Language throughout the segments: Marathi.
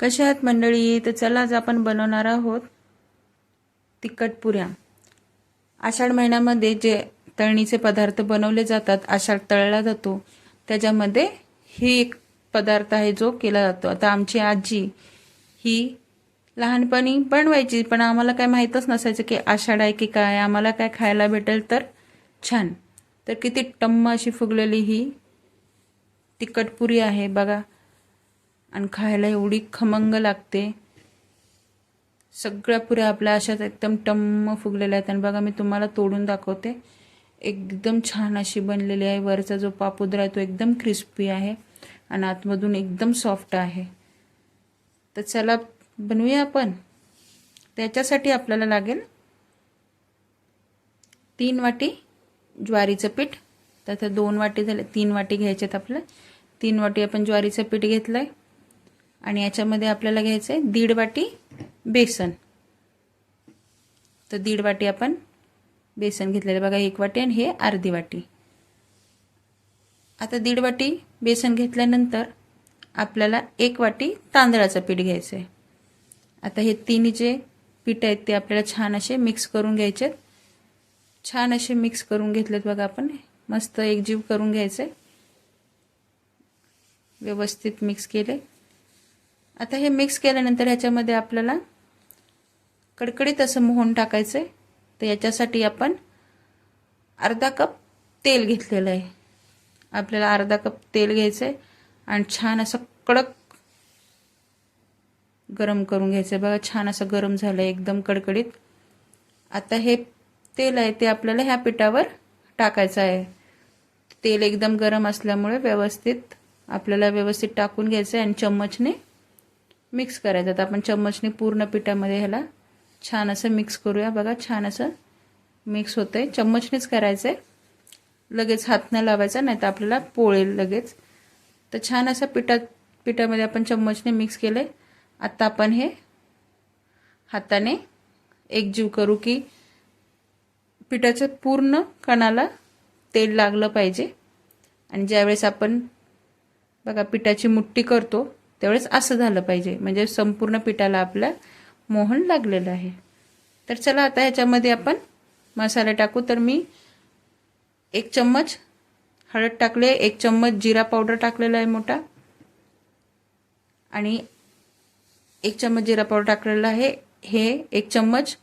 कशा आहेत मंडळी? तर चला आज आपण बनवणार आहोत तिखट पुऱ्या. आषाढ महिन्यामध्ये जे तळणीचे पदार्थ बनवले जातात आषाढ तळला जातो. त्याच्यामध्ये ही एक पदार्थ आहे जो केला जातो. आता आमची आजी ही लहानपणी बनवायची पण आम्हाला काय माहीतच नसायचं की आषाढ आहे की काय. आम्हाला काय खायला भेटेल तर छान. तर किती टम्म अशी फुगलेली ही तिखट पुरी आहे. बघा आणि खायला एवढी खमंग लागते. सगळ्या पुऱ्या आपल्या अशाच एकदम टम्म फुगलेल्या आहेत. आणि बघा मी तुम्हाला तोडून दाखवते. एकदम छान अशी बनलेली आहे. वरचा जो पापुद्रा आहे तो एकदम क्रिस्पी आहे. आणि आतमधून एकदम सॉफ्ट आहे. तर चला बनवूया आपण. त्याच्यासाठी आपल्याला लागेल तीन वाटी ज्वारीचं पीठ. तर दोन वाटी झाले तीन वाटी घ्यायच्यात आपल्या तीन वाटी आपण ज्वारीचं पीठ घेतलं आहे आणि याच्यामध्ये आपल्याला घ्यायचं आहे दीड वाटी बेसन. तर दीड वाटी आपण बेसन घेतलेलं बघा एक वाटी आणि हे अर्धी वाटी. आता दीड वाटी बेसन घेतल्यानंतर आपल्याला एक वाटी तांदळाचं पीठ घ्यायचं आहे आता हे तिन्ही जे पीठ आहेत ते आपल्याला छान असे मिक्स करून घ्यायचे छान असे मिक्स करून घेतलेत बघा आपण. मस्त एकजीव करून घ्यायचं आहे व्यवस्थित मिक्स केले. आता हे मिक्स केल्यानंतर ह्याच्यामध्ये आपल्याला कडकडीत असं मोहन टाकायचं आहे तर याच्यासाठी आपण अर्धा कप तेल घेतलेलं आहे. आपल्याला अर्धा कप तेल घ्यायचं आहे आणि छान असं कडक गरम करून घ्यायचं आहे बघा छान असं गरम झालं आहे एकदम कडकडीत. आता हे तेल आहे ते आपल्याला ह्या पिठावर टाकायचं आहे. तेल एकदम गरम असल्यामुळे व्यवस्थित आपल्याला व्यवस्थित टाकून घ्यायचं आहे आणि चम्मचने मिक्स करायचं. तर आपण चम्मचने पूर्ण पिठामध्ये ह्याला छान असं मिक्स करूया. बघा छान असं मिक्स होतं आहे चम्मचनेच करायचं आहे लगेच हात न लावायचा नाही तर आपल्याला पोळेल लगेच. तर छान असं पिठात पिठामध्ये आपण चम्मचने मिक्स केलं आहे आत्ता आपण हे हाताने एकजीव करू की पिठाचं पूर्ण कणाला तेल लागलं पाहिजे. आणि ज्यावेळेस आपण बघा पिठाची मुठ्ठी करतो त्यावेळेस असं झालं पाहिजे. म्हणजे संपूर्ण पिठाला आपल्या मोहन लागलेलं आहे. तर चला आता ह्याच्यामध्ये आपण मसाले टाकू. तर मी एक चम्मच हळद टाकले एक चम्मच जिरा पावडर टाकलेला आहे मोठा. आणि एक चम्मच जिरा पावडर टाकलेला आहे. हे एक चम्मच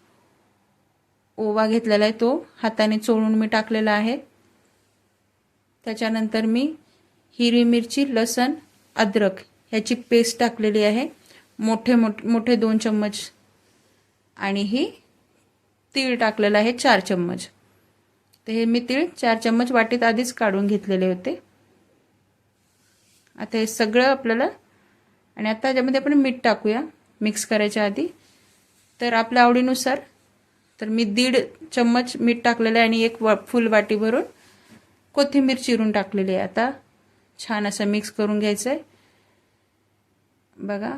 ओवा घेतलेला आहे तो. हाताने चोळून मी टाकलेला आहे. त्याच्यानंतर मी हिरवी मिरची लसण अद्रक ह्याची पेस्ट टाकलेली आहे. मोठे मोठ मोठे दोन चम्मच. आणि ही तीळ टाकलेलं आहे चार चम्मच. तर हे मी तीळ चार चम्मच वाटीत आधीच काढून घेतलेले होते. आता हे सगळं आपल्याला आणि आता ह्याच्यामध्ये आपण मीठ टाकूया मिक्स करायच्या आधी. तर आपल्या आवडीनुसार तर मी दीड चम्मच मीठ टाकलेलं आहे आणि एक वा फुल वाटी भरून कोथिंबीर चिरून टाकलेली आहे. आता छान असं मिक्स करून घ्यायचं आहे बघा.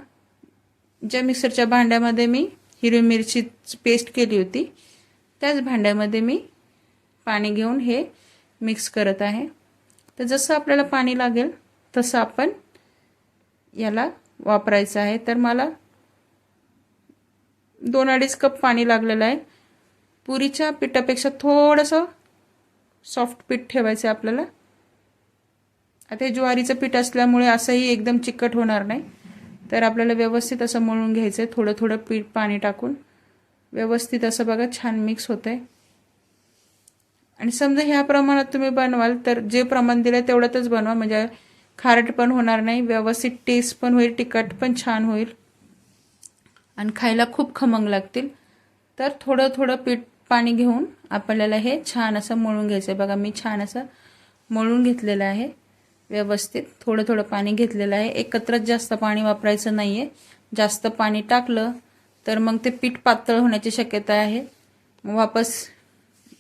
ज्या मिक्सरच्या भांड्यामध्ये मी हिरवी मिरची पेस्ट केली होती त्याच भांड्यामध्ये मी पाणी घेऊन हे मिक्स करत आहे. तर जसं आपल्याला पाणी लागेल तसं आपण याला वापरायचं आहे. तर मला दोन अडीच कप पाणी लागलेलं आहे. पुरीच्या पिठापेक्षा थोडंसं सॉफ्ट पीठ ठेवायचं आहे आपल्याला. आता हे ज्वारीचं पीठ असल्यामुळे असंही एकदम चिकट होणार नाही. तर आपल्याला व्यवस्थित असं मळून घ्यायचं आहे थोडं थोडं पीठ पाणी टाकून. व्यवस्थित असं बघा छान मिक्स होतं आहे आणि समजा ह्या प्रमाणात तुम्ही बनवाल तर जे प्रमाण दिलं आहे तेवढ्यातच बनवा. म्हणजे खारट पण होणार नाही व्यवस्थित टेस्ट पण होईल तिखट पण छान होईल. आणि खायला खूप खमंग लागतील. तर थोडं थोडं पीठ पाणी घेऊन आपल्याला हे छान असं मळून घ्यायचं आहे बघा मी छान असं मळून घेतलेलं आहे. व्यवस्थित. थोडं थोडं पाणी घेतलेलं आहे. एकत्रच जास्त पाणी वापरायचं नाही आहे जास्त पाणी टाकलं तर मग ते पीठ पातळ होण्याची शक्यता आहे. वापस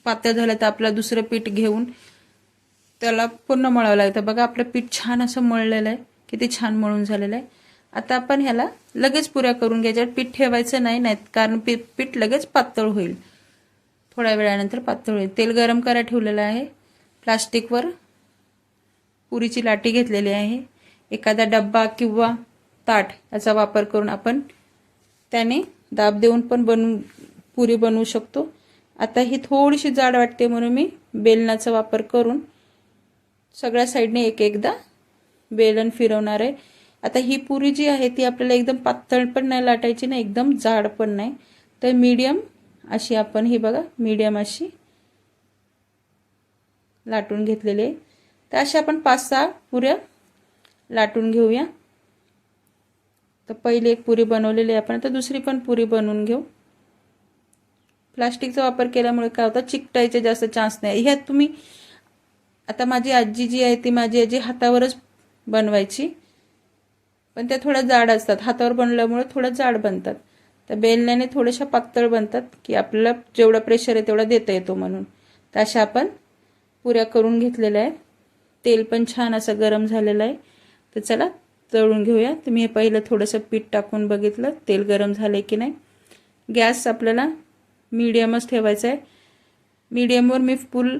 पातळ झालं तर आपलं दुसरं पीठ घेऊन त्याला पूर्ण मळावं लागतं. बघा आपलं पीठ छान असं मळलेलं आहे. किती छान मळून झालेलं आहे. आता आपण ह्याला लगेच पुऱ्या करून घ्यायच्या. पीठ ठेवायचं नाही नाहीत कारण पीठ पीठ लगेच पातळ होईल. थोड्या वेळानंतर पातळ होईल. तेल गरम करायला ठेवलेलं आहे. प्लास्टिकवर पुरीची लाटी घेतलेली आहे. एखादा डब्बा किंवा ताट याचा वापर करून आपण त्याने दाब देऊन पण बनवू पुरी बनवू शकतो. आता ही थोडीशी जाड वाटते म्हणून मी बेलनाचा वापर करून सगळ्या साईडने एक एकदा बेलन फिरवणार आहे. आता ही पुरी जी आहे ती आपल्याला एकदम पातळ पण नाही लाटायची ना एकदम जाड पण नाही. तर मीडियम अशी आपण ही बघा मीडियम अशी लाटून घेतलेली आहे. तर अशा आपण पाच सहा पुऱ्या लाटून घेऊया. तर पहिली एक पुरी बनवलेली आहे आपण. तर दुसरी पण पुरी बनवून घेऊ. प्लास्टिकचा वापर केल्यामुळे काय होतं? चिकटायचे जास्त चान्स नाही. ह्यात तुम्ही आता माझी आजी जी आहे ती माझी आजी हातावरच बनवायची. पण त्या थोड्या जाड असतात. हातावर बनल्यामुळे थोडं जाड बनतात. तर बेलण्याने थोड्याशा पातळ बनतात की आपल्याला जेवढा प्रेशर आहे तेवढा देता येतो म्हणून. तर अशा आपण पुऱ्या करून घेतलेल्या आहेत. तेल पण छान असं गरम झालेलं आहे. तर चला तळून घेऊया. तुम्ही हे पहिलं थोडंसं पीठ टाकून बघितलं तेल गरम झालं की नाही. गॅस आपल्याला मीडियमच ठेवायचा आहे मीडियमवर मी फुल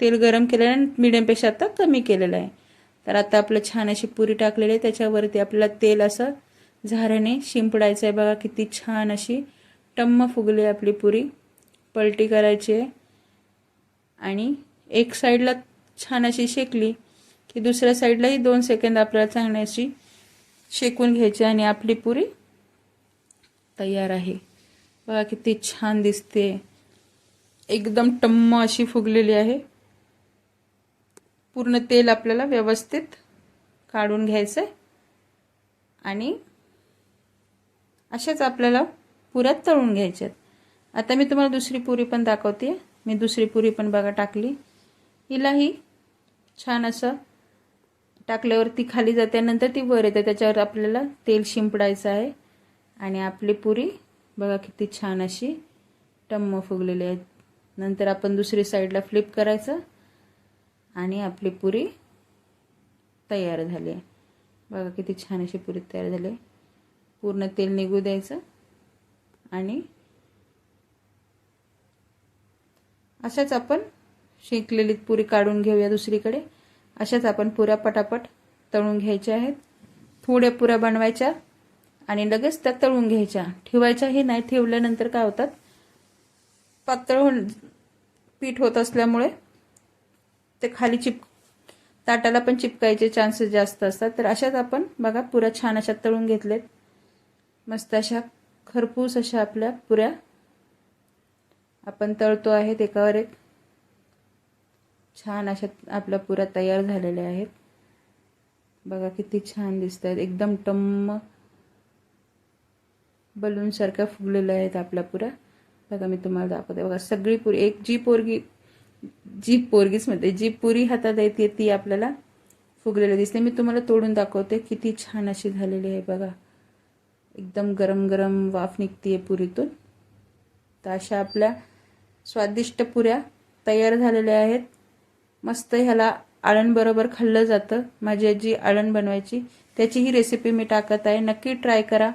तेल गरम केलेलं आहे मीडियमपेक्षा आता कमी केलेलं आहे. तर आता आपलं छान अशी पुरी टाकलेली आहे. त्याच्यावरती आपल्याला तेल असं झाऱ्याने शिंपडायचं आहे बघा किती छान अशी टम्म फुगली आपली पुरी. पलटी करायची आहे. आणि एक साईडला छान अशी शेकली की दुसऱ्या साईडलाही दोन सेकंद आपल्याला चांगली अशी शेकून घ्यायची आणि आपली पुरी तयार आहे. बघा किती छान दिसते. एकदम टम्म अशी फुगलेली आहे. पूर्ण तेल आपल्याला व्यवस्थित काढून घ्यायचं आहे आणि अशाच आपल्याला पुऱ्यात तळून घ्यायच्यात. आता मी तुम्हाला दुसरी पुरी पण दाखवते. मी दुसरी पुरी पण बघा टाकली. हिलाही छान असं टाकल्यावर ती खाली जाते नंतर ती वर येते. त्याच्यावर आपल्याला तेल शिंपडायचं आहे. आणि आपली पुरी बघा किती छान अशी टम्म फुगलेली आहे. नंतर आपण दुसरी साईडला फ्लिप करायचं. आणि आपली पुरी तयार झाली आहे. बघा किती छान अशी पुरी तयार झाली आहे. पूर्ण तेल निघू द्यायचं. आणि अशाच आपण शिंकलेली पुरी काढून घेऊया दुसरीकडे. अशाच आपण पुऱ्या पटापट तळून घ्यायच्या आहेत. थोड्या पुऱ्या बनवायच्या आणि लगेच त्या तळून घ्यायच्या. ठेवायच्याही नाही ठेवल्यानंतर काय होतात? पातळ पीठ होत असल्यामुळे ते खाली चिप ताटाला पण चिपकायचे चान्सेस जास्त असतात. तर अशाच आपण बघा पुऱ्या छान अशा तळून घेतलेत. मस्त अशा खरपूस अशा आपल्या पुऱ्या आपण तळतो आहेत एकावर एक. छान अशा आपल्या पुऱ्या तयार झालेल्या आहेत. बघा किती छान दिसत आहेत एकदम टम्म बलूनसारख्या फुगलेल्या आहेत आपल्या पुऱ्या. बघा मी तुम्हाला दाखवते. बघा सगळी पुरी एक जी पोरगी जी पोरगीच म्हणते जी पुरी हातात येते ती आपल्याला फुगलेली दिसते. मी तुम्हाला तोडून दाखवते. किती छान अशी झालेली आहे बघा. एकदम गरम गरम वाफ निघते पुरीतून. तर अशा आपल्या स्वादिष्ट पुऱ्या तयार झालेल्या आहेत. मस्त ह्याला आळणबरोबर खाल्लं जातं. माझी आजी आळण बनवायची. त्याची ही रेसिपी मी टाकत आहे. नक्की ट्राय करा.